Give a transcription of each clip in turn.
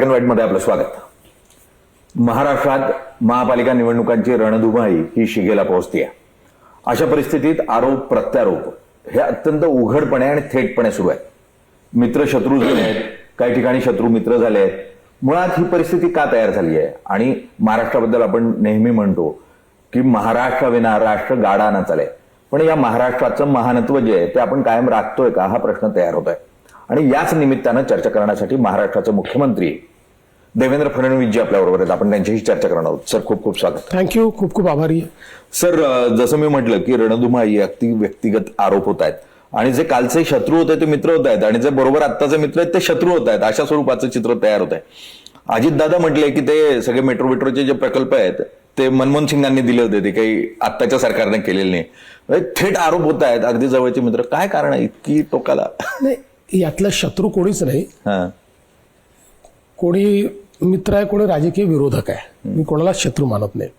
Black and व्हाईटमध्ये आपलं स्वागत. महाराष्ट्रात महापालिका निवडणुकांची रणधुमाई ही शिगेला पोहोचते अशा परिस्थितीत आरोप प्रत्यारोप हे अत्यंत उघडपणे आणि थेटपणे सुरू आहेत. मित्र शत्रू झाले आहेत काही ठिकाणी शत्रू मित्र झाले आहेत. मुळात ही परिस्थिती का तयार झाली आहे? आणि महाराष्ट्राबद्दल आपण नेहमी म्हणतो की महाराष्ट्राविना राष्ट्र गाडा न चाले. पण या महाराष्ट्राचं महानत्व जे आहे ते आपण कायम राखतोय का? हा प्रश्न तयार होत आहे आणि याच निमित्तानं चर्चा करण्यासाठी महाराष्ट्राचे मुख्यमंत्री देवेंद्र फडणवीस जी आपल्याबरोबर आहेत आपण त्यांच्याशी चर्चा करणार आहोत. सर खूप खूप स्वागत. थँक्यू खूप खूप आभारी. सर जसं मी म्हटलं की रणधुमाई अगदी व्यक्तिगत आरोप होत आहेत आणि जे कालचे शत्रू होते ते मित्र होत आहेत आणि जे बरोबर आत्ताचे मित्र आहेत ते शत्रू होत आहेत अशा स्वरूपाचं चित्र तयार होत आहे. अजितदादा म्हटले की ते सगळे मेट्रो मेट्रोचे जे प्रकल्प आहेत ते मनमोहन सिंगांनी दिले होते ते काही आत्ताच्या सरकारने केलेले नाही. थेट आरोप होत आहेत अगदी जवळचे मित्र. काय कारण आहे? इतकी टोकाला. नाही यातला शत्रू कोणीच नाही. हा. कोणी मित्र आहे कोणी राजकीय विरोधक आहे. मी कोणाला शत्रू मानत नाही.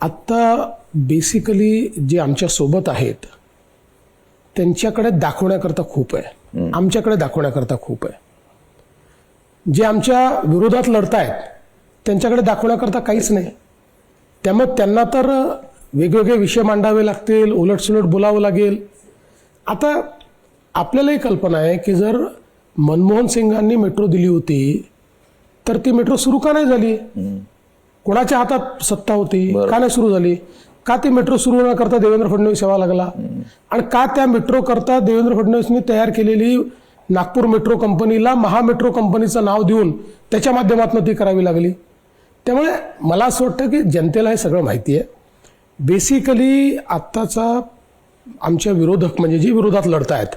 आत्ता बेसिकली जे आमच्यासोबत आहेत त्यांच्याकडे दाखवण्याकरता खूप आहे. आमच्याकडे दाखवण्याकरता खूप आहे. जे आमच्या विरोधात लढतायत त्यांच्याकडे दाखवण्याकरता काहीच नाही. त्यामुळे त्यांना तर वेगवेगळे विषय मांडावे लागतील उलटसुलट बोलावं लागेल. आता आपल्यालाही कल्पना आहे की जर मनमोहन सिंगांनी मेट्रो दिली होती तर ती मेट्रो सुरू का नाही झाली? कोणाच्या हातात सत्ता होती? का नाही सुरू झाली? का ती मेट्रो सुरू न करता देवेंद्र फडणवीस यावा लागला? आणि का त्या मेट्रो करता देवेंद्र फडणवीसनी तयार केलेली नागपूर मेट्रो कंपनीला महामेट्रो कंपनीचं नाव देऊन त्याच्या माध्यमातून ती करावी लागली? त्यामुळे मला असं वाटतं की जनतेला हे सगळं माहिती आहे. बेसिकली आत्ताचा आमच्या विरोधक म्हणजे जे विरोधात लढत आहेत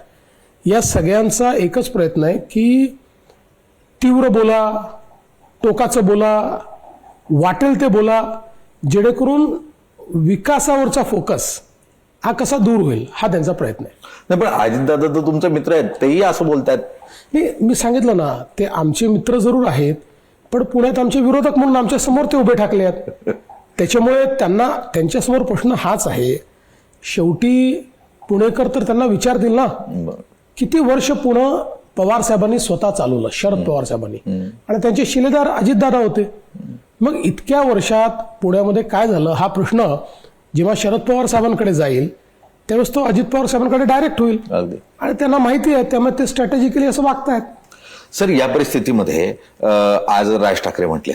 या सगळ्यांचा एकच प्रयत्न आहे की तीव्र बोला टोकाचं बोला वाटेल ते बोला जेणेकरून विकासावरचा फोकस हा कसा दूर होईल हा त्यांचा प्रयत्न आहे. नाही पण अजितदादा तर तुमचे मित्र आहेत तेही असं बोलतायत. नाही मी सांगितलं ना ते आमचे मित्र जरूर आहेत पण पुण्यात आमचे विरोधक म्हणून आमच्यासमोर ते उभे ठाकले आहेत. त्याच्यामुळे त्यांना त्यांच्यासमोर प्रश्न हाच आहे. शेवटी पुणेकर तर त्यांना विचारतील ना किती वर्ष पुणे पवार साहेबांनी स्वतः चालवलं शरद पवार साहेबांनी. आणि त्यांचे शिलेदार अजितदादा होते. मग इतक्या वर्षात पुण्यामध्ये काय झालं हा प्रश्न जेव्हा शरद पवार साहेबांकडे जाईल त्यावेळेस तो अजित पवार साहेबांकडे डायरेक्ट होईल. आणि त्यांना माहिती आहे त्यामुळे ते स्ट्रॅटेजिकली असं वागतायत. सर या परिस्थितीमध्ये आज राज ठाकरे म्हटले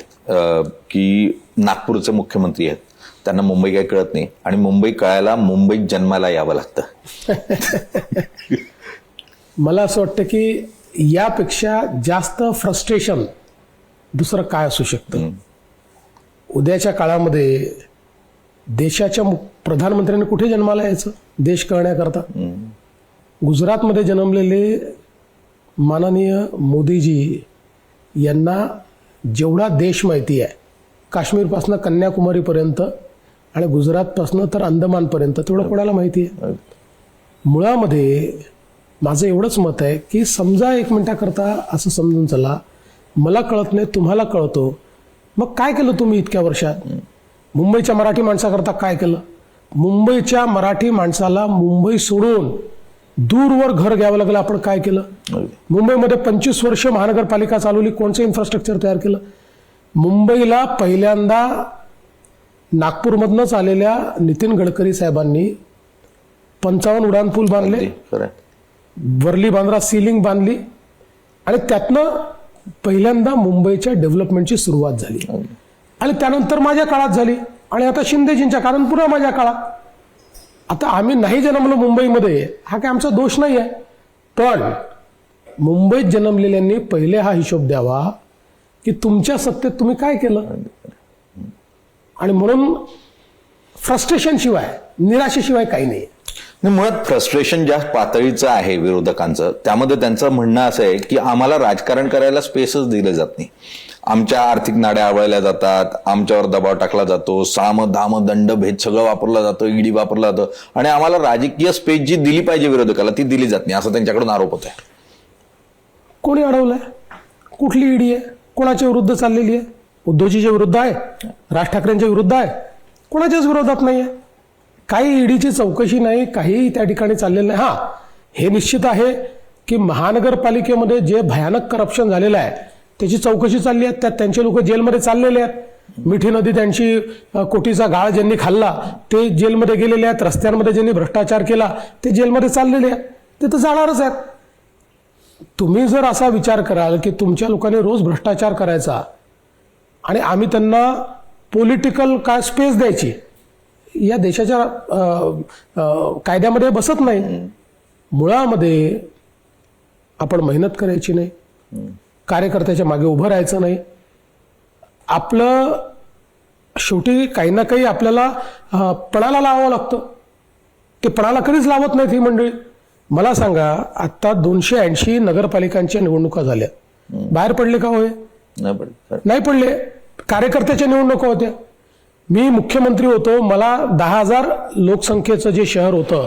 की नागपूरचे मुख्यमंत्री आहेत. त्यांना मुंबई काही कळत नाही. आणि मुंबई कळायला मुंबईत जन्माला यावं लागतं. मला असं वाटतं की यापेक्षा जास्त फ्रस्ट्रेशन दुसरं काय असू शकतं? उद्याच्या काळामध्ये देशाच्या प्रधानमंत्र्यांनी कुठे जन्माला यायचं? देश कळण्याकरता गुजरातमध्ये जन्मलेले माननीय मोदीजी यांना जेवढा देश माहिती आहे काश्मीरपासनं कन्याकुमारीपर्यंत आणि गुजरातपासनं तर अंदमानपर्यंत तेवढं कोणाला माहिती आहे? मुळामध्ये माझं एवढंच मत आहे की समजा एक मिनिटाकरता असं समजून चला. मला कळत नाही तुम्हाला कळतो. मग काय केलं तुम्ही इतक्या वर्षात? मुंबईच्या मराठी माणसाकरता काय केलं? मुंबईच्या मराठी माणसाला मुंबई सोडून दूरवर घर घ्यावं लागलं आपण काय केलं? मुंबईमध्ये पंचवीस वर्ष महानगरपालिका चालवली कोणचं इन्फ्रास्ट्रक्चर तयार केलं? मुंबईला पहिल्यांदा नागपूरमधनंच आलेल्या नितीन गडकरी साहेबांनी पंचावन्न उड्डाणपूल बांधले. वर्ली बांद्रा सिलिंग बांधली आणि त्यातनं पहिल्यांदा मुंबईच्या डेव्हलपमेंटची सुरुवात झाली. आणि त्यानंतर माझ्या काळात झाली. आणि आता शिंदेजींच्या कारण पुन्हा माझ्या काळात. आता आम्ही नाही जन्मलो मुंबईमध्ये हा काय आमचा दोष नाही आहे पण मुंबईत जन्मलेल्यांनी पहिले हा हिशोब द्यावा की तुमच्या सत्तेत तुम्ही काय केलं? आणि म्हणून फ्रस्ट्रेशन शिवाय निराशेशिवाय काही नाही नाही, मुळात फ्रस्ट्रेशन ज्या पातळीचं आहे विरोधकांचं त्यामध्ये त्यांचं म्हणणं असं आहे की आम्हाला राजकारण करायला स्पेसच दिलं जात नाही. आमच्या आर्थिक नाड्या आवळल्या जातात आमच्यावर दबाव टाकला जातो साम धाम दंड भेद सगळं वापरलं जातं ईडी वापरलं जातं आणि आम्हाला राजकीय स्पेस जी दिली पाहिजे विरोधकाला ती दिली जात नाही असं त्यांच्याकडून आरोप होत आहे कोणी अडवलंय? कुठली ईडी आहे? कोणाच्या विरुद्ध चाललेली आहे? उद्धवजीच्या विरुद्ध आहे? राज ठाकरेंच्या विरुद्ध आहे? कोणाच्याच विरोधात नाही आहे काही ईडीची चौकशी नाही काही त्या ठिकाणी चाललेलं नाही. हां हे निश्चित आहे की महानगरपालिकेमध्ये जे भयानक करप्शन झालेलं आहे त्याची चौकशी चालली आहे. त्यात त्यांचे लोक जेलमध्ये चाललेले आहेत. मिठी नदी त्यांची कोटीचा गाळ ज्यांनी खाल्ला ते जेलमध्ये गेलेले आहेत. रस्त्यांमध्ये ज्यांनी भ्रष्टाचार केला ते जेलमध्ये चाललेले आहेत. ते तर जाणारच आहेत. तुम्ही जर असा विचार कराल की तुमच्या लोकांनी रोज भ्रष्टाचार करायचा आणि आम्ही त्यांना पॉलिटिकल काय स्पेस द्यायची या देशाच्या कायद्यामध्ये बसत नाही. मुळामध्ये आपण मेहनत करायची नाही. कार्यकर्त्याच्या मागे उभं राहायचं नाही. आपलं शेवटी काही ना काही आपल्याला पणाला लावावं लागतं. ते पणाला कधीच लावत नाहीत ही मंडळी. मला सांगा आता दोनशे ऐंशी नगरपालिकांच्या निवडणुका झाल्या. बाहेर पडले का होय. नाही पडले. कार्यकर्त्याच्या निवडणुका होत्या. मी मुख्यमंत्री होतो मला दहा हजार लोकसंख्येचं जे शहर होतं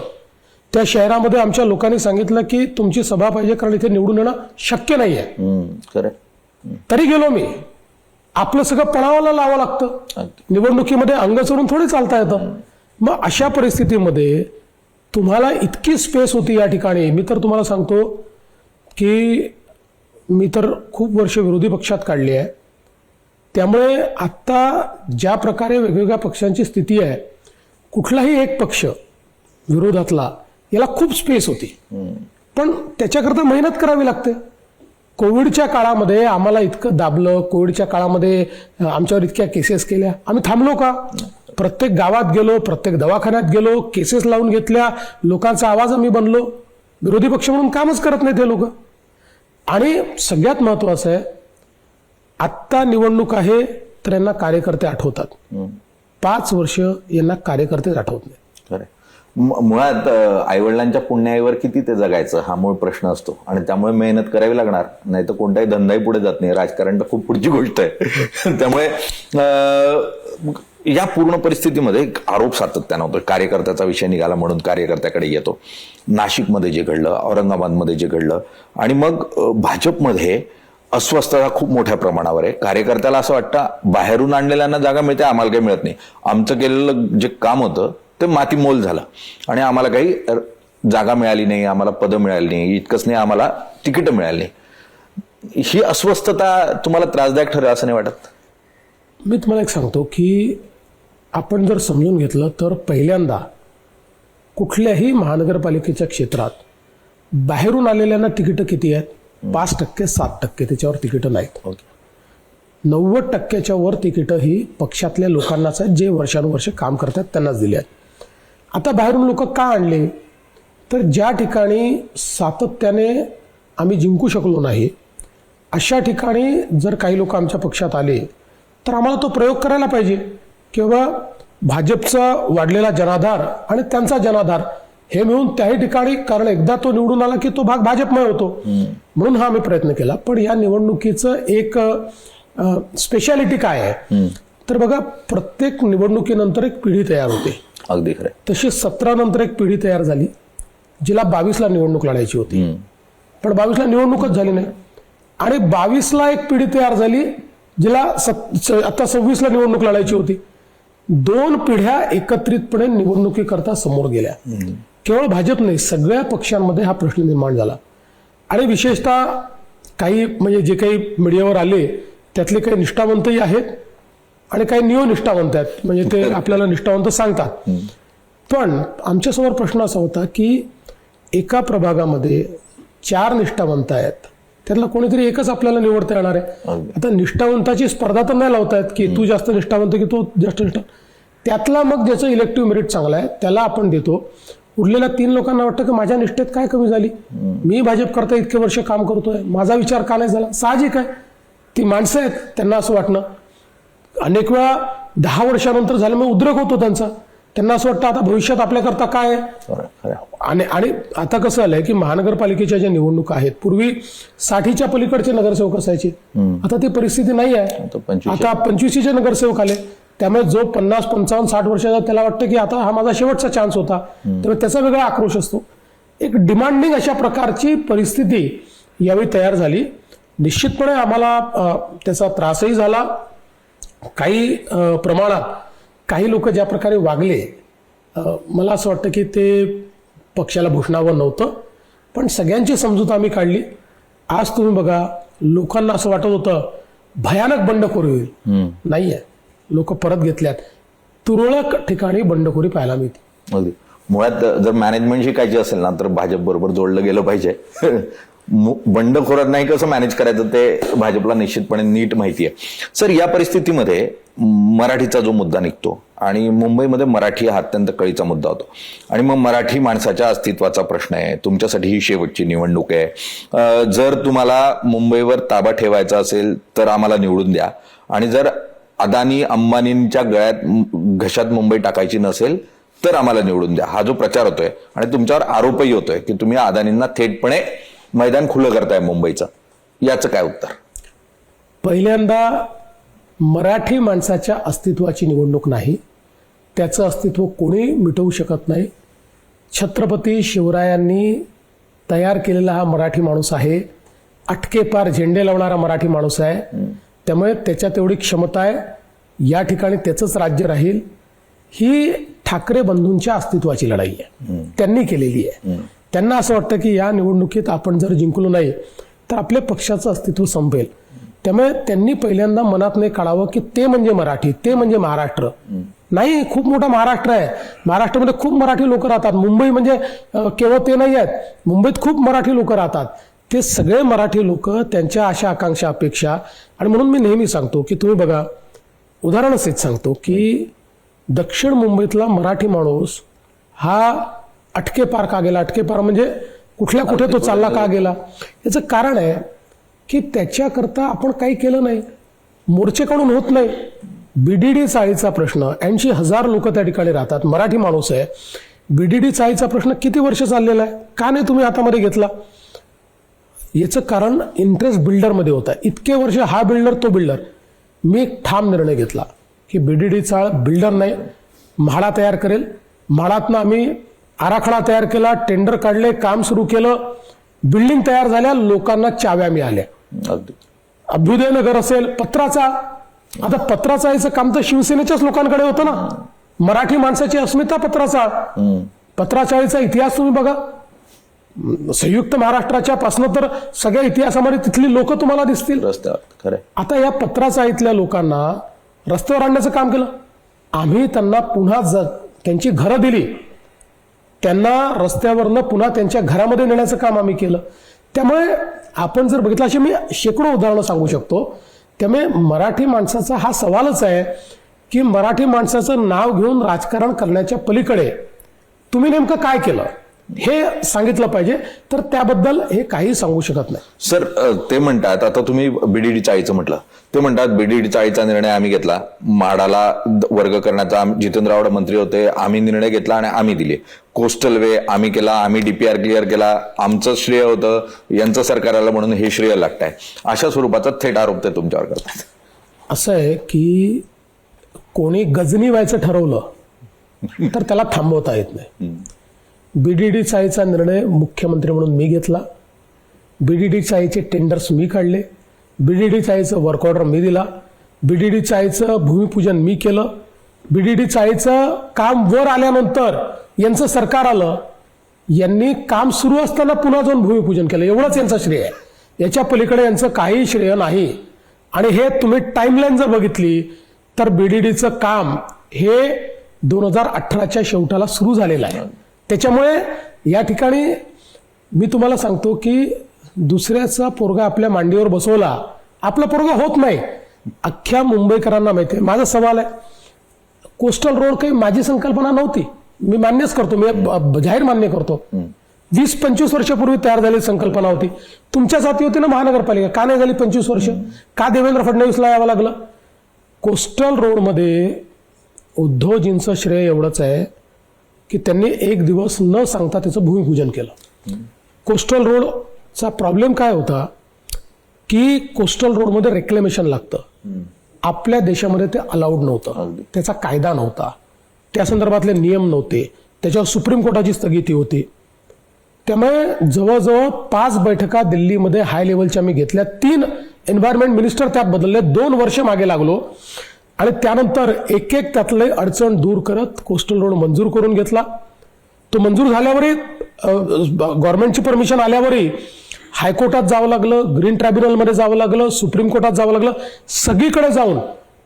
त्या शहरामध्ये आमच्या लोकांनी सांगितलं की तुमची सभा पाहिजे कारण इथे निवडून येणं शक्य नाही आहे तरी गेलो मी. आपलं सगळं पणावाला लावावं लागतं. निवडणुकीमध्ये अंग चढून थोडी चालता येतं. मग अशा परिस्थितीमध्ये तुम्हाला इतकी स्पेस होती या ठिकाणी. मी तर तुम्हाला सांगतो की मी तर खूप वर्ष विरोधी पक्षात काढली आहे. त्यामुळे आत्ता ज्या प्रकारे वेगवेगळ्या पक्षांची स्थिती आहे कुठलाही एक पक्ष विरोधातला याला खूप स्पेस होती. पण त्याच्याकरता मेहनत करावी लागते. कोविडच्या काळामध्ये आम्हाला इतकं दाबलं कोविडच्या काळामध्ये आमच्यावर इतक्या केसेस केल्या. आम्ही थांबलो का? प्रत्येक गावात गेलो प्रत्येक दवाखान्यात गेलो केसेस लावून घेतल्या लोकांचा आवाज आम्ही बनलो. विरोधी पक्ष म्हणून कामच करत नाही ते लोक. आणि सगळ्यात महत्वाचं आहे आत्ता निवडणूक आहे तर यांना कार्यकर्ते आठवतात. पाच वर्ष यांना कार्यकर्तेच आठवत नाही. मुळात आई वडिलांच्या पुण्याईवर किती ते जगायचं हा मूळ प्रश्न असतो. आणि त्यामुळे मेहनत करावी लागणार. नाही तर कोणताही धंदाही पुढे जात नाही. राजकारण तर खूप पुढची गोष्ट आहे. त्यामुळे या पूर्ण परिस्थितीमध्ये एक आरोप सातत्यानं होतो कार्यकर्त्याचा विषय निघाला म्हणून कार्यकर्त्याकडे येतो. नाशिकमध्ये जे घडलं औरंगाबादमध्ये जे घडलं. आणि मग भाजपमध्ये अस्वस्थता खूप मोठ्या प्रमाणावर आहे. कार्यकर्त्याला असं वाटतं बाहेरून आणलेल्यांना जागा मिळते आम्हाला काही मिळत नाही. आमचं केलेलं जे काम होतं ते मातीमोल झालं. आणि आम्हाला काही जागा मिळाली नाही आम्हाला पदं मिळाली नाही इतकंच नाही आम्हाला तिकीटं मिळाली नाही. ही अस्वस्थता तुम्हाला त्रासदायक ठरेल असं नाही वाटत? मी तुम्हाला एक सांगतो की आपण जर समजून घेतलं तर पहिल्यांदा कुठल्याही महानगरपालिकेच्या क्षेत्रात बाहेरून आलेल्यांना तिकीटं किती आहेत? पाच टक्के सात टक्के त्याच्यावर तिकीटं नाहीत. नव्वद टक्क्याच्या वर तिकीटं ही पक्षातल्या लोकांनाच आहेत जे वर्षानुवर्ष काम करतात त्यांनाच दिली आहेत. आता बाहेरून लोक का आणले? तर ज्या ठिकाणी सातत्याने आम्ही जिंकू शकलो नाही अशा ठिकाणी जर काही लोक आमच्या पक्षात आले तर आम्हाला तो प्रयोग करायला पाहिजे. किंवा भाजपचा वाढलेला जनाधार आणि त्यांचा जनाधार हे मिळून त्याही ठिकाणी कारण एकदा तो निवडून आला की तो भाग भाजपमय होतो. म्हणून हा आम्ही प्रयत्न केला. पण या निवडणुकीचं एक स्पेशालिटी काय आहे? तर बघा प्रत्येक निवडणुकीनंतर एक पिढी तयार होते. अगदी खरं तशी सतरा नंतर एक पिढी तयार झाली जिला बावीसला निवडणूक लढायची होती. पण बावीसला निवडणूकच झाली नाही. आणि बावीसला एक पिढी तयार झाली जिला आता सव्वीसला निवडणूक लढायची होती. दोन पिढ्या एकत्रितपणे निवडणुकीकरता समोर गेल्या. केवळ भाजप नाही सगळ्या पक्षांमध्ये हा प्रश्न निर्माण झाला. आणि विशेषतः काही म्हणजे जे काही मीडियावर आले त्यातले काही निष्ठावंतही आहेत आणि काही निष्ठावंत आहेत. म्हणजे ते आपल्याला निष्ठावंत सांगतात. पण आमच्यासमोर प्रश्न असा होता की एका प्रभागामध्ये चार निष्ठावंत आहेत. त्यातला कोणीतरी एकच आपल्याला निवडता येणार आहे. आता निष्ठावंताची स्पर्धा तर नाही लावतायत की तू जास्त निष्ठावंत की तू जास्त निष्ठा. त्यातला मग ज्याचं इलेक्टिव्ह मेरिट चांगलं आहे त्याला आपण देतो. उरलेल्या तीन लोकांना वाटतं की माझ्या निष्ठेत काय कमी झाली? मी भाजप करता इतके वर्ष काम करतोय. माझा विचार का नाही झाला? साहजिक आहे. ती माणसं आहेत त्यांना असं वाटणं. अनेक वेळा दहा वर्षानंतर झाल्यामुळे उद्रेक होतो त्यांचा. त्यांना असं वाटतं आता भविष्यात आपल्याकरता काय आहे? आणि आणि आता कसं आलंय की महानगरपालिकेच्या ज्या निवडणुका आहेत पूर्वी साठीच्या पलीकडचे नगरसेवक असायचे. आता ती परिस्थिती नाही आहे. आता पंचवीसचे नगरसेवक आले त्यामुळे जो पन्नास पंचावन्न साठ वर्षाचा त्याला वाटतं की आता हा माझा शेवटचा चान्स होता त्यामुळे त्याचा वेगळा आक्रोश असतो. एक डिमांडिंग अशा प्रकारची परिस्थिती यावेळी तयार झाली. निश्चितपणे आम्हाला त्याचा त्रासही झाला. काही प्रमाणात काही लोक ज्या प्रकारे वागले मला असं वाटतं की ते पक्षाला भूषणावं नव्हतं. पण सगळ्यांची समजूत आम्ही काढली. आज तुम्ही बघा लोकांना असं वाटत होतं भयानक बंडखोरी होईल. नाहीये. लोक परत घेतल्यात. तुरळक ठिकाणी बंडखोरी पाहायला मिळते. अगदी. मुळात जर मॅनेजमेंट शिकायची असेल ना तर भाजप बरोबर जोडलं गेलं पाहिजे. बंडखोरात नाही कसं मॅनेज करायचं ते भाजपला निश्चितपणे नीट माहिती आहे. सर या परिस्थितीमध्ये मराठीचा जो मुद्दा निघतो आणि मुंबईमध्ये मराठी हा अत्यंत कळीचा मुद्दा होतो. आणि मग मराठी माणसाच्या अस्तित्वाचा प्रश्न आहे. तुमच्यासाठी ही शेवटची निवडणूक आहे. जर तुम्हाला मुंबईवर ताबा ठेवायचा असेल तर आम्हाला निवडून द्या. आणि जर अदानी अंबानींच्या गळ्यात घशात मुंबई टाकायची नसेल तर आम्हाला निवडून द्या. हा जो प्रचार होतोय आणि तुमच्यावर आरोपही होतोय की तुम्ही अदानींना थेटपणे मैदान खुलं करताय मुंबईचं. याचं काय उत्तर? पहिल्यांदा मराठी माणसाच्या अस्तित्वाची निवडणूक नाही. त्याचं अस्तित्व कोणी मिटवू शकत नाही. छत्रपती शिवरायांनी तयार केलेला हा मराठी माणूस आहे. अटकेपार झेंडे लावणारा मराठी माणूस आहे. त्यामुळे त्याच्यात एवढी क्षमता आहे. या ठिकाणी त्याचंच राज्य राहील. ही ठाकरे बंधूंच्या अस्तित्वाची लढाई आहे. त्यांनी केलेली आहे. त्यांना असं वाटतं की या निवडणुकीत आपण जर जिंकलो नाही तर आपल्या पक्षाचं अस्तित्व संपेल. त्यामुळे त्यांनी पहिल्यांदा मनात नाही काढावं की ते म्हणजे मराठी ते म्हणजे महाराष्ट्र. नाही खूप मोठा महाराष्ट्र आहे. महाराष्ट्रामध्ये खूप मराठी लोक राहतात. मुंबई म्हणजे केवळ ते नाही आहेत. मुंबईत खूप मराठी लोक राहतात. ते सगळे मराठी लोक त्यांच्या आशा आकांक्षा अपेक्षा आणि म्हणून मी नेहमी सांगतो की तुम्ही बघा उदाहरणच सांगतो की दक्षिण मुंबईतला मराठी माणूस हा अटके पार का गेला? अटके पार म्हणजे कुठल्या कुठे तो चालला का गेला? याचं कारण आहे की त्याच्याकरता आपण काही केलं नाही. मोर्चेकडून होत नाही. बीडीडी चाळीचा प्रश्न ऐंशी हजार लोक त्या ठिकाणी राहतात मराठी माणूस आहे. बीडीडी चाळीचा प्रश्न किती वर्ष चाललेला आहे? का नाही तुम्ही हातामध्ये घेतला? याचं कारण इंटरेस्ट बिल्डरमध्ये होता. इतके वर्ष हा बिल्डर तो बिल्डर मी एक ठाम निर्णय घेतला की बीडीडी चाळ बिल्डर नाही म्हाडा तयार करेल. म्हाडातनं आम्ही आराखडा तयार केला टेंडर काढले काम सुरू केलं. बिल्डिंग तयार झाल्या लोकांना चाव्या मिळाल्या. अभ्युदय नगर असेल पत्राचा. आता पत्राचा याचं काम तर शिवसेनेच्याच लोकांकडे होतं ना. मराठी माणसाची अस्मिता पत्राचा. पत्राचाळीचा इतिहास तुम्ही बघा. संयुक्त महाराष्ट्राच्या पासनं तर सगळ्या इतिहासामध्ये तिथली लोक तुम्हाला दिसतील. रस्त्यावर खरंय आता या पत्राचाळीतल्या लोकांना रस्त्यावर आणण्याचं काम केलं. आम्ही त्यांना पुन्हा ज त्यांची घरं दिली. त्यांना रस्त्यावरनं पुन्हा त्यांच्या घरामध्ये नेण्याचं काम आम्ही केलं. त्यामुळे आपण जर बघितलं अशी मी शेकडो उदाहरणं सांगू शकतो. त्यामुळे मराठी माणसाचा हा सवालच आहे की मराठी माणसाचं नाव घेऊन राजकारण करण्याच्या पलीकडे तुम्ही नेमकं काय केलं? हे सांगितलं पाहिजे. तर त्याबद्दल हे काही सांगू शकत नाही. सर ते म्हणतात आता तुम्ही बीडीडी चाळीचं म्हटलं. ते म्हणतात बीडीडी चाळीचा निर्णय आम्ही घेतला. माडाला वर्ग करण्याचा जितेंद्र आव्हाड मंत्री होते. आम्ही निर्णय घेतला आणि आम्ही दिले. कोस्टल वे आम्ही केला आम्ही डीपीआर क्लिअर केला. आमचं श्रेय होतं यांचं सरकार आलं म्हणून हे श्रेय लागतंय. अशा स्वरूपाचा थेट आरोप ते तुमच्यावर करतात असं आहे की कोणी गजनी व्हायचं ठरवलं तर त्याला थांबवता येत नाही. बी डी डी चाळीचा निर्णय मुख्यमंत्री म्हणून मी घेतला. बी डी डी चाळीचे टेंडर्स मी काढले. बी डी डी चाळीचं वर्क ऑर्डर मी दिला. बी डी डी चाळीचं भूमिपूजन मी केलं. बी डी डी चाळीचं काम वर आल्यानंतर यांचं सरकार आलं. यांनी काम सुरू असताना पुन्हा जाऊन भूमिपूजन केलं. एवढंच यांचं श्रेय आहे. याच्या पलीकडे यांचं काही श्रेय नाही. आणि हे तुम्ही टाईमलाईन जर बघितली तर बी डी डीचं काम हे दोन हजार अठराच्या शेवटाला सुरू झालेलं आहे. त्याच्यामुळे या ठिकाणी मी तुम्हाला सांगतो की दुसऱ्याचा पोरगा आपल्या मांडीवर बसवला आपला पोरगा होत नाही. अख्ख्या मुंबईकरांना माहिती आहे. माझा सवाल आहे कोस्टल रोड काही माझी संकल्पना नव्हती. मी मान्यच करतो मी जाहीर मान्य करतो. वीस पंचवीस वर्षापूर्वी तयार झालेली संकल्पना होती. तुमच्याच हाती होती ना महानगरपालिका. का नाही झाली पंचवीस वर्ष? का देवेंद्र फडणवीसला यावं लागलं? कोस्टल रोडमध्ये उद्धवजींचं श्रेय एवढंच आहे की त्यांनी एक दिवस न सांगता त्याचं भूमिपूजन केलं. कोस्टल रोडचा प्रॉब्लेम काय होता? की कोस्टल रोडमध्ये रेक्लेमेशन लागतं. आपल्या देशामध्ये ते अलाउड नव्हतं. त्याचा कायदा नव्हता. त्या संदर्भातले नियम नव्हते. त्याच्यावर सुप्रीम कोर्टाची स्थगिती होती. त्यामुळे जवळजवळ पाच बैठका दिल्लीमध्ये हाय लेवलच्या मी घेतल्या. तीन एन्व्हायरमेंट मिनिस्टर त्यात बदलले. दोन वर्ष मागे लागलो. आणि त्यानंतर एक एक त्यातले अडचण दूर करत कोस्टल रोड मंजूर करून घेतला. तो मंजूर झाल्यावरही गव्हर्नमेंटची परमिशन आल्यावरही हायकोर्टात जावं लागलं ग्रीन ट्रायब्युनलमध्ये जावं लागलं सुप्रीम कोर्टात जावं लागलं. सगळीकडे जाऊन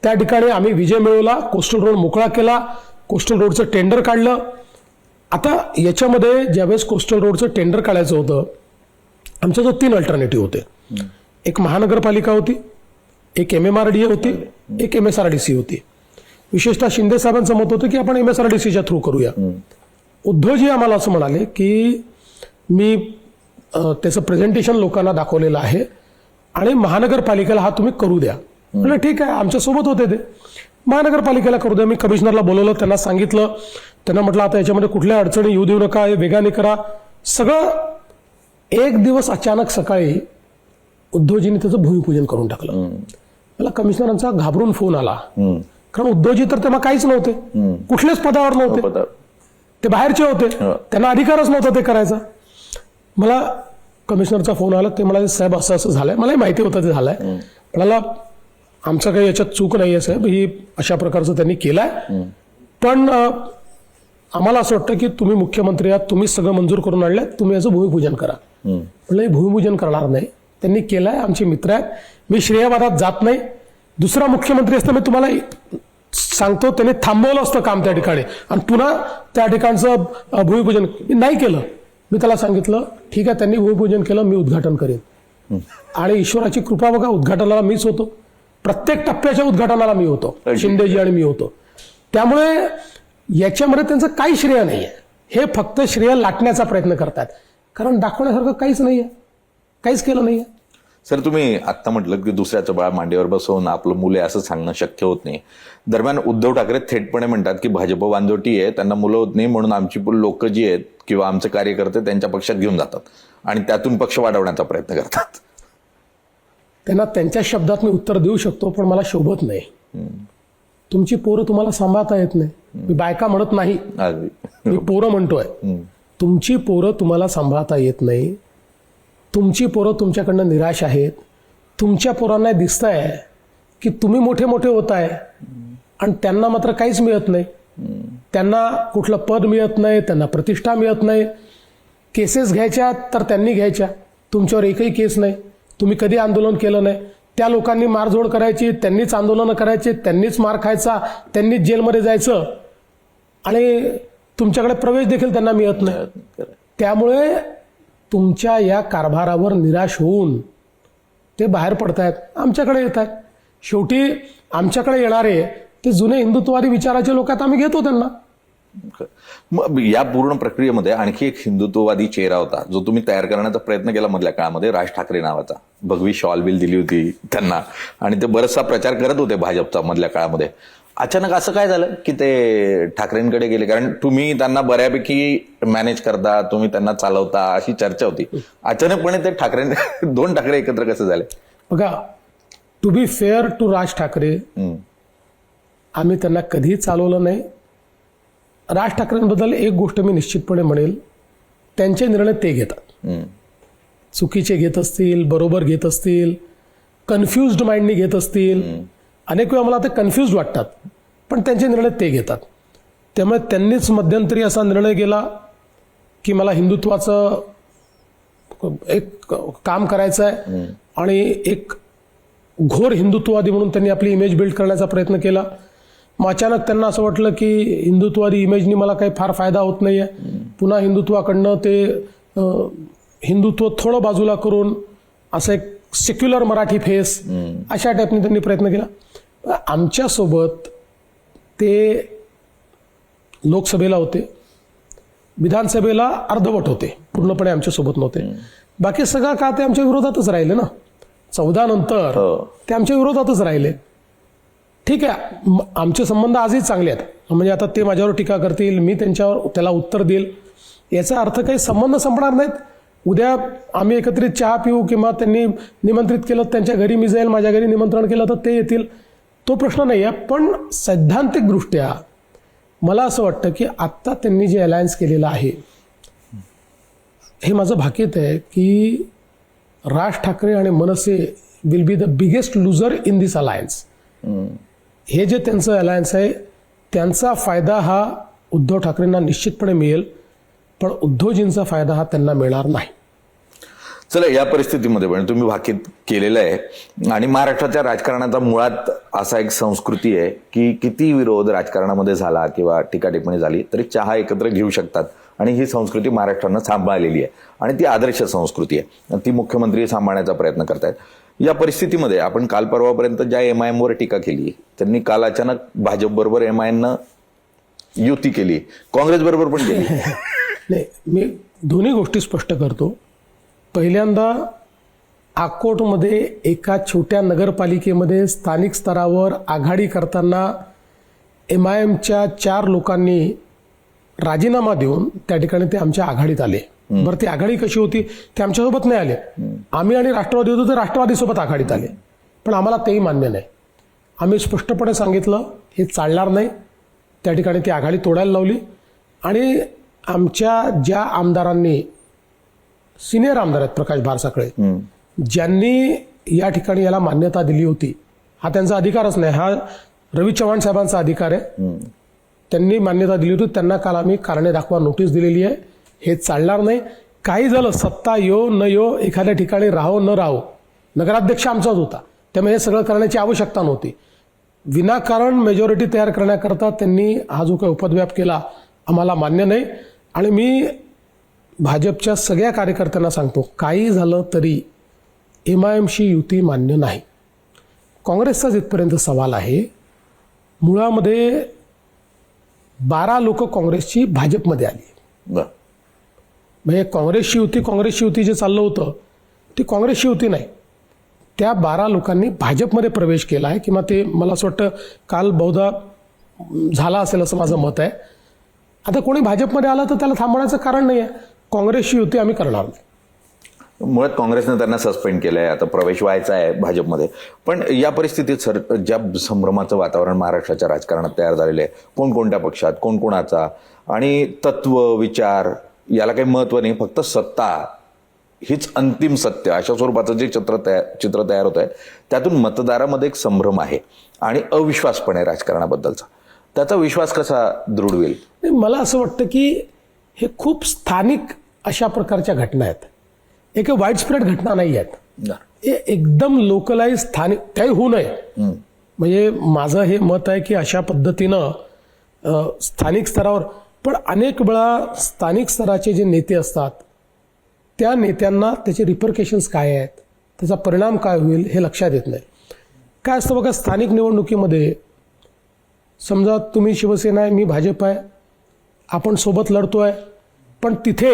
त्या ठिकाणी आम्ही विजय मिळवला कोस्टल रोड मोकळा केला कोस्टल रोडचं टेंडर काढलं. आता याच्यामध्ये ज्यावेळेस कोस्टल रोडचं टेंडर काढायचं होतं आमच्या जो तीन अल्टरनेटिव्ह होते. एक महानगरपालिका होती एक M M R D A होती एक M S R D C होती. विशेषतः शिंदे साहेबांचं मत होतं की आपण एम एस आर डी सीच्या थ्रू करूया. उद्धवजी आम्हाला असं म्हणाले की मी त्याचं प्रेझेंटेशन लोकांना दाखवलेलं आहे आणि महानगरपालिकेला हा तुम्ही करू द्या. म्हणलं ठीक आहे आमच्यासोबत होते ते. महानगरपालिकेला करू द्या. मी कमिशनरला बोलवलं त्यांना सांगितलं. त्यांना म्हटलं आता याच्यामध्ये कुठल्या अडचणी येऊ देऊ नका हे वेगाने करा. सगळं एक दिवस अचानक सकाळी उद्धवजींनी त्याचं भूमिपूजन करून टाकलं. मला कमिशनरांचा घाबरून फोन आला. कारण उद्धवजी तर तेव्हा काहीच नव्हते. कुठल्याच पदावर नव्हते. पदावर. ते बाहेरचे होते. हो. त्यांना अधिकारच नव्हता ते करायचा. मला कमिशनरचा फोन आला ते म्हणाले साहेब असं असं झालंय. मलाही माहिती होतं ते झालंय. म्हणाला आमचं काही याच्यात चूक नाहीये साहेब. ही अशा प्रकारचं त्यांनी केलंय. पण आम्हाला असं वाटतं की तुम्ही मुख्यमंत्री आहात तुम्ही सगळं मंजूर करून आणलंय. तुम्ही याचं भूमिपूजन करा. म्हणलं हे भूमिपूजन करणार नाही. त्यांनी केलंय आमचे मित्र आहेत. मी श्रेयवादात जात नाही. दुसरा मुख्यमंत्री असता मी तुम्हाला सांगतो त्याने थांबवलं असतं काम त्या ठिकाणी. आणि पुन्हा त्या ठिकाणचं भूमिपूजन मी नाही केलं. मी त्याला सांगितलं ठीक आहे त्यांनी भूमिपूजन केलं मी उद्घाटन करेन. आणि ईश्वराची कृपा बघा उद्घाटनाला मीच होतो. प्रत्येक टप्प्याच्या उद्घाटनाला मी होतो. शिंदेजी आणि मी होतो. त्यामुळे याच्यामध्ये त्यांचं काही श्रेय नाहीये. हे फक्त श्रेय लाटण्याचा प्रयत्न करतात. कारण दाखवण्यासारखं काहीच नाहीये. काहीच केलं नाहीये. सर तुम्ही आत्ता म्हटलं की दुसऱ्याचं बाळ मांडीवर बसवून आपलं मुले असं सांगणं शक्य होत नाही. दरम्यान उद्धव ठाकरे थेटपणे म्हणतात की भाजप बांधवटी आहे त्यांना मुलं होत नाही म्हणून आमची लोक जी आहेत किंवा आमचे कार्यकर्ते त्यांच्या पक्षात घेऊन जातात आणि त्यातून पक्ष वाढवण्याचा प्रयत्न करतात. त्यांना त्यांच्या शब्दात मी उत्तर देऊ शकतो पण मला शोभत नाही. तुमची पोरं तुम्हाला सांभाळता येत नाही. मी बायका म्हणत नाही. मी पोरं म्हणतोय. तुमची पोरं तुम्हाला सांभाळता येत नाही. तुमची पोरं तुमच्याकडनं निराश आहेत. तुमच्या पोरांना दिसत आहे की तुम्ही मोठे मोठे होत आहे आणि त्यांना मात्र काहीच मिळत नाही. त्यांना कुठलं पद मिळत नाही त्यांना प्रतिष्ठा मिळत नाही. केसेस घ्यायच्या तर त्यांनी घ्यायच्या. तुमच्यावर एकही केस नाही. तुम्ही कधी आंदोलन केलं नाही. त्या लोकांनी मारझोड करायची त्यांनीच आंदोलनं करायची त्यांनीच मार खायचा त्यांनीच जेलमध्ये जायचं. आणि तुमच्याकडे प्रवेश देखील त्यांना मिळत नाही. त्यामुळे तुमच्या या कारभारावर निराश होऊन ते बाहेर पडतायत आमच्याकडे येत आहेत शेवटी आमच्याकडे येणारे ते जुने हिंदुत्ववादी विचाराचे लोक आहेत आम्ही घेतो त्यांना. मग या पूर्ण प्रक्रियेमध्ये आणखी एक हिंदुत्ववादी चेहरा होता जो तुम्ही तयार करण्याचा प्रयत्न केला मधल्या काळामध्ये राज ठाकरे नावाचा. भगवी शॉल बिल दिली होती त्यांना. आणि ते बराचसा प्रचार करत होते भाजपचा मधल्या काळामध्ये. अचानक असं काय झालं की ते ठाकरेंकडे गेले? कारण तुम्ही त्यांना बऱ्यापैकी मॅनेज करता तुम्ही त्यांना चालवता अशी चर्चा होती. अचानकपणे ते ठाकरे दोन ठाकरे एकत्र कसे झाले? बघा to be fair to Raj Thackeray. आम्ही त्यांना कधीही चालवलं नाही. राज ठाकरेंबद्दल एक गोष्ट मी निश्चितपणे म्हणेल त्यांचे निर्णय ते घेतात. चुकीचे घेत असतील बरोबर घेत असतील कन्फ्युज्ड माइंडनी घेत असतील. अनेक वेळा मला ते कन्फ्युज्ड वाटतात पण त्यांचे निर्णय ते घेतात. त्यामुळे त्यांनीच मध्यंतरी असा निर्णय केला की मला हिंदुत्वाचं एक काम करायचं आहे आणि एक घोर हिंदुत्ववादी म्हणून त्यांनी आपली इमेज बिल्ड करण्याचा प्रयत्न केला. मग अचानक त्यांना असं वाटलं की हिंदुत्ववादी इमेजनी मला काही फार फायदा होत नाहीये. पुन्हा हिंदुत्वाकडनं ते हिंदुत्व थोडं बाजूला करून असं एक सेक्युलर मराठी फेस अशा टाईपने त्यांनी प्रयत्न केला. आमच्यासोबत ते लोकसभेला होते. विधानसभेला अर्धवट होते. पूर्णपणे आमच्यासोबत नव्हते. बाकी सगळा काळ ते आमच्या विरोधातच राहिले ना? चौदा नंतर हो. ते आमच्या विरोधातच राहिले. ठीक आहे. आमचे संबंध आजही चांगले आहेत. म्हणजे आता ते माझ्यावर टीका करतील मी त्यांच्यावर त्याला उत्तर देईल. याचा अर्थ काही संबंध संपणार नाहीत. उद्या आम्ही एकत्रित चहा पिऊ किंवा त्यांनी निमंत्रित केलं त्यांच्या घरी मी जाईल माझ्या घरी निमंत्रण केलं तर ते येतील. तो प्रश्न नाही आहे पण सैद्धांतिकदृष्ट्या मला असं वाटतं की आत्ता त्यांनी जे अलायन्स केलेलं आहे हे माझं भाकीत आहे की राज ठाकरे आणि MNS will be the biggest loser in this alliance हे जे त्यांचं अलायन्स आहे त्यांचा फायदा हा उद्धव ठाकरेंना निश्चितपणे मिळेल पण उद्धवजींचा फायदा हा त्यांना मिळणार नाही. चला या परिस्थितीमध्ये पण तुम्ही भाकीत केलेलं आहे. आणि महाराष्ट्राच्या राजकारणाचा मुळात असा एक संस्कृती आहे की किती विरोध राजकारणामध्ये झाला किंवा टीका टिप्पणी झाली तरी चहा एकत्र घेऊ शकतात. आणि ही संस्कृती महाराष्ट्रानं सांभाळलेली आहे. आणि ती आदर्श संस्कृती आहे. आणि ती मुख्यमंत्री सांभाळण्याचा प्रयत्न करतायत. या परिस्थितीमध्ये आपण काल परवापर्यंत ज्या एम आय एमवर टीका केली त्यांनी काल अचानक भाजपबरोबर एम आय एमनं युती केली. काँग्रेस बरोबर पण केली. नाही मी दोन्ही गोष्टी स्पष्ट करतो. पहिल्यांदा अकोटमध्ये एका छोट्या नगरपालिकेमध्ये स्थानिक स्तरावर आघाडी करताना एम आय एमच्या चार लोकांनी राजीनामा देऊन त्या ठिकाणी ते आमच्या आघाडीत आले. बरं ती आघाडी कशी होती? ते आमच्यासोबत नाही आले. आम्ही आणि राष्ट्रवादी होतो ते राष्ट्रवादीसोबत आघाडीत आले. पण आम्हाला तेही मान्य नाही. आम्ही स्पष्टपणे सांगितलं हे चालणार नाही. त्या ठिकाणी ती आघाडी तोडायला लावली. आणि आमच्या ज्या आमदारांनी सिनियर आमदार आहेत प्रकाश भारसाकळे ज्यांनी या ठिकाणी याला मान्यता दिली होती. हा त्यांचा अधिकारच नाही. हा रवी चव्हाण साहेबांचा अधिकार आहे. त्यांनी मान्यता दिली होती. त्यांना काल आम्ही कारणे दाखवा नोटीस दिलेली आहे. हे चालणार नाही. काही झालं सत्ता यो न यो एखाद्या ठिकाणी राहो न राहो नगराध्यक्ष आमचाच होता. त्यामुळे हे सगळं करण्याची आवश्यकता नव्हती. विनाकारण मेजॉरिटी तयार करण्याकरता त्यांनी हा जो काही उपद्व्याप केला आम्हाला मान्य नाही. आणि मी भाजपच्या सगळ्या कार्यकर्त्यांना सांगतो काही झालं तरी एम आय एमशी युती मान्य नाही. काँग्रेसचाच इथपर्यंत सवाल आहे. मुळामध्ये बारा लोक काँग्रेसची भाजपमध्ये आली. बरं. म्हणजे काँग्रेसची युती काँग्रेसची युती जे चाललं होतं ती काँग्रेसची युती नाही. त्या बारा लोकांनी भाजपमध्ये प्रवेश केला आहे किंवा ते मला असं वाटतं काल बहुधा झाला असेल असं माझं मत आहे. आता कोणी भाजपमध्ये आलं तर त्याला थांबवण्याचं कारण नाही आहे. काँग्रेसची युती आम्ही करणार नाही. मुळात काँग्रेसनं त्यांना सस्पेंड केलंय आता प्रवेश व्हायचा आहे भाजपमध्ये. पण या परिस्थितीत सर ज्या संभ्रमाचं वातावरण महाराष्ट्राच्या राजकारणात तयार झालेलं आहे कोणकोणत्या पक्षात कोण कोणाचा आणि तत्व विचार याला काही महत्त्व नाही फक्त सत्ता हीच अंतिम सत्य अशा स्वरूपाचं जे चित्र तयार चित्र तयार होत आहे त्यातून मतदारामध्ये एक संभ्रम आहे आणि अविश्वास पण आहे राजकारणाबद्दलचा. त्याचा विश्वास कसा दृढ होईल? मला असं वाटतं की हे खूप स्थानिक अशा प्रकारच्या घटना आहेत. एक वाईड स्प्रेड घटना नाही आहेत. हे एकदम लोकलाइज स्थानिक त्याही होऊ नये. म्हणजे माझं हे मत आहे की अशा पद्धतीनं स्थानिक स्तरावर पण अनेक वेळा स्थानिक स्तराचे जे नेते असतात त्या नेत्यांना त्याचे रिपरकेशन्स काय आहेत त्याचा परिणाम काय होईल हे लक्षात येत नाही. काय असतं बघा स्थानिक निवडणुकीमध्ये समजा तुम्ही शिवसेना आहे मी भाजप आहे आपण सोबत लढतोय पण तिथे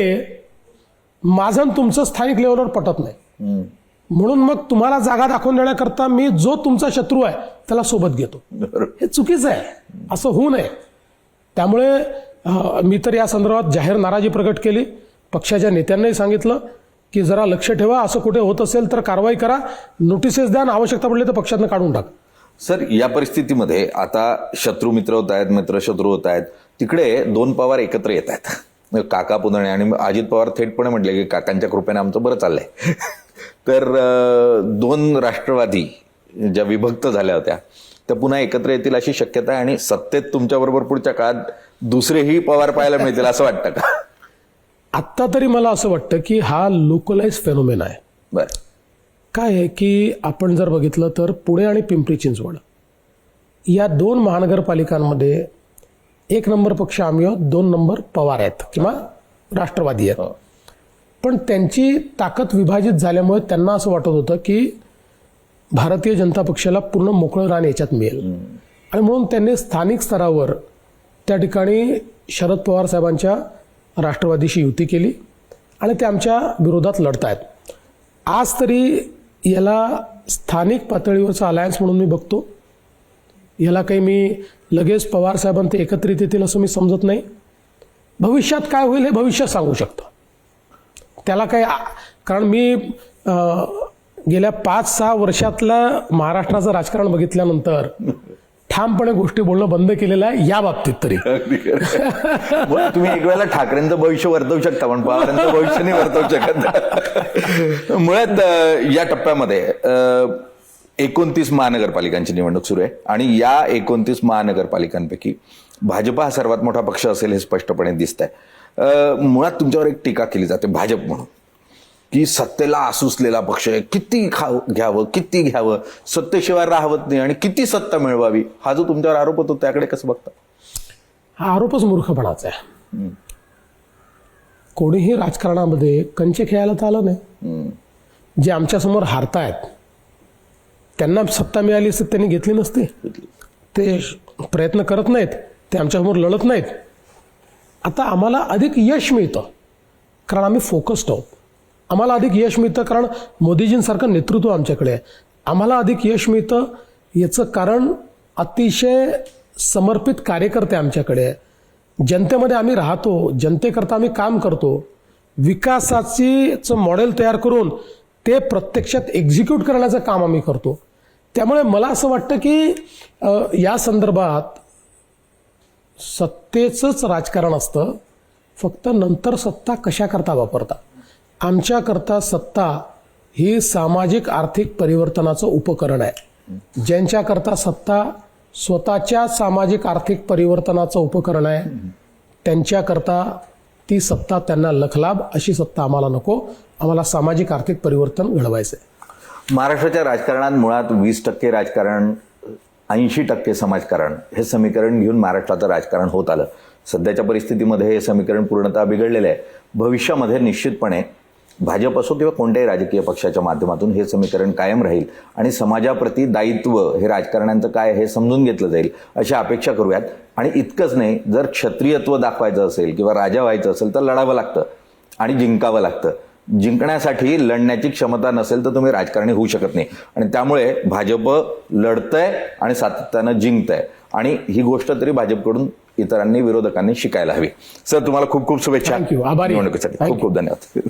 माझं आणि तुमचं स्थानिक लेवलवर पटत नाही. म्हणून मग तुम्हाला जागा दाखवून देण्याकरता मी जो तुमचा शत्रू आहे त्याला सोबत घेतो. हे चुकीचं आहे. असं होऊ नये. त्यामुळे मी तर या संदर्भात जाहीर नाराजी प्रकट केली. पक्षाच्या नेत्यांनाही सांगितलं की जरा लक्ष ठेवा असं कुठे होत असेल तर कारवाई करा. नोटिसेस द्या आणि आवश्यकता पडली तर पक्षातनं काढून टाका. सर या परिस्थितीमध्ये आता शत्रू मित्र होत आहेत मित्र शत्रू होत आहेत तिकडे दोन पवार एकत्र येत आहेत. काका पुतणे आणि अजित पवार थेटपणे म्हटले की काकांच्या कृपेने आमचं बरं चाललंय. तर दोन राष्ट्रवादी ज्या विभक्त झाल्या होत्या त्या पुन्हा एकत्र येतील अशी शक्यता आहे आणि सत्तेत तुमच्याबरोबर पुढच्या काळात दुसरेही पवार पाहायला मिळतील असं वाटतं का? आत्ता तरी मला असं वाटतं की हा लोकलाइज फेनोमेन आहे. बरं. काय आहे की आपण जर बघितलं तर पुणे आणि पिंपरी चिंचवड या दोन महानगरपालिकांमध्ये एक नंबर पक्ष आम्ही आहोत दोन नंबर पवार आहेत किंवा राष्ट्रवादी आहेत. हो. पण त्यांची ताकद विभाजित झाल्यामुळे त्यांना असं वाटत होतं की भारतीय जनता पक्षाला पूर्ण मोकळं रान याच्यात मिळेल. आणि म्हणून त्यांनी स्थानिक स्तरावर त्या ठिकाणी शरद पवार साहेबांच्या राष्ट्रवादीशी युती केली आणि ते आमच्या विरोधात लढत आहेत आज तरी याला स्थानिक पातळीवरचा अलायन्स म्हणून मी बघतो. याला काही मी लगेच पवार साहेबांते एकत्रित येतील असं मी समजत नाही. भविष्यात काय होईल हे भविष्य सांगू शकतं. त्याला काही कारण मी गेल्या पाच सहा वर्षातलं महाराष्ट्राचं राजकारण बघितल्यानंतर ठामपणे गोष्टी बोलणं बंद केलेलं आहे या बाबतीत तरी. तुम्ही एक वेळेला ठाकरेंचं भविष्य वर्तवू शकता पण पवारांचं भविष्य नाही वर्तवू शकत. मुळात या टप्प्यामध्ये एकोणतीस महानगरपालिकांची निवडणूक सुरू आहे. आणि या एकोणतीस महानगरपालिकांपैकी भाजपा हा सर्वात मोठा पक्ष असेल हे स्पष्टपणे दिसत आहे मुळात तुमच्यावर एक टीका केली जाते भाजप म्हणून की सत्तेला आसुसलेला पक्ष आहे. किती खाव घ्यावं किती घ्यावं सत्तेशिवाय राहवत नाही आणि किती सत्ता मिळवावी हा जो तुमच्यावर आरोप होतो त्याकडे कसं बघता? हा आरोपच मूर्खपणाचा आहे. कोणीही राजकारणामध्ये कंचे खेळायला तर आलं नाही. जे आमच्यासमोर हारतायत त्यांना सत्ता मिळाली असती त्यांनी घेतली नसती. ते प्रयत्न करत नाहीत. ते आमच्यासमोर लढत नाहीत. आता आम्हाला अधिक यश मिळतं कारण आम्ही फोकस्ड आहोत. आम्हाला अधिक यश मिळतं कारण मोदीजींसारखं नेतृत्व आमच्याकडे आहे. आम्हाला अधिक यश मिळतं याचं कारण अतिशय समर्पित कार्यकर्ते आमच्याकडे आहे. जनतेमध्ये आम्ही राहतो जनतेकरता आम्ही काम करतो. विकासाचीचं मॉडेल तयार करून ते प्रत्यक्षात एक्झिक्यूट करण्याचं काम आम्ही करतो. त्यामुळे मला असं वाटतं की या संदर्भात सत्तेचंच राजकारण असतं. फक्त नंतर सत्ता कशाकरता वापरता आमच्याकरता सत्ता ही सामाजिक आर्थिक परिवर्तनाचं उपकरण आहे. ज्यांच्याकरता सत्ता स्वतःच्या सामाजिक आर्थिक परिवर्तनाचं उपकरण आहे त्यांच्याकरता ती सत्ता त्यांना लखलाभ अशी सत्ता आम्हाला नको. आम्हाला सामाजिक आर्थिक परिवर्तन घडवायचं आहे महाराष्ट्राच्या राजकारणात मुळात वीस टक्के राजकारण ऐंशी टक्के समाजकारण हे समीकरण घेऊन महाराष्ट्राचं राजकारण होत आलं. सध्याच्या परिस्थितीमध्ये हे समीकरण पूर्णतः बिघडलेलं आहे. भविष्यामध्ये निश्चितपणे भाजप असो किंवा कोणत्याही राजकीय पक्षाच्या माध्यमातून हे समीकरण कायम राहील आणि समाजाप्रती दायित्व हे राजकारण्यांचं काय हे समजून घेतलं जाईल अशी अपेक्षा करूयात. आणि इतकंच नाही जर क्षत्रियत्व दाखवायचं असेल किंवा राजा व्हायचं असेल तर लढावं लागतं आणि जिंकावं लागतं. जिंकण्यासाठी लढण्याची क्षमता नसेल तर तुम्ही राजकारणी होऊ शकत नाही. आणि त्यामुळे भाजप लढतंय आणि सातत्यानं जिंकतंय. आणि ही गोष्ट तरी भाजपकडून इतरांनी विरोधकांनी शिकायला हवी. सर तुम्हाला खूप खूप शुभेच्छा. निवडणुकीसाठी. खूप खूप धन्यवाद.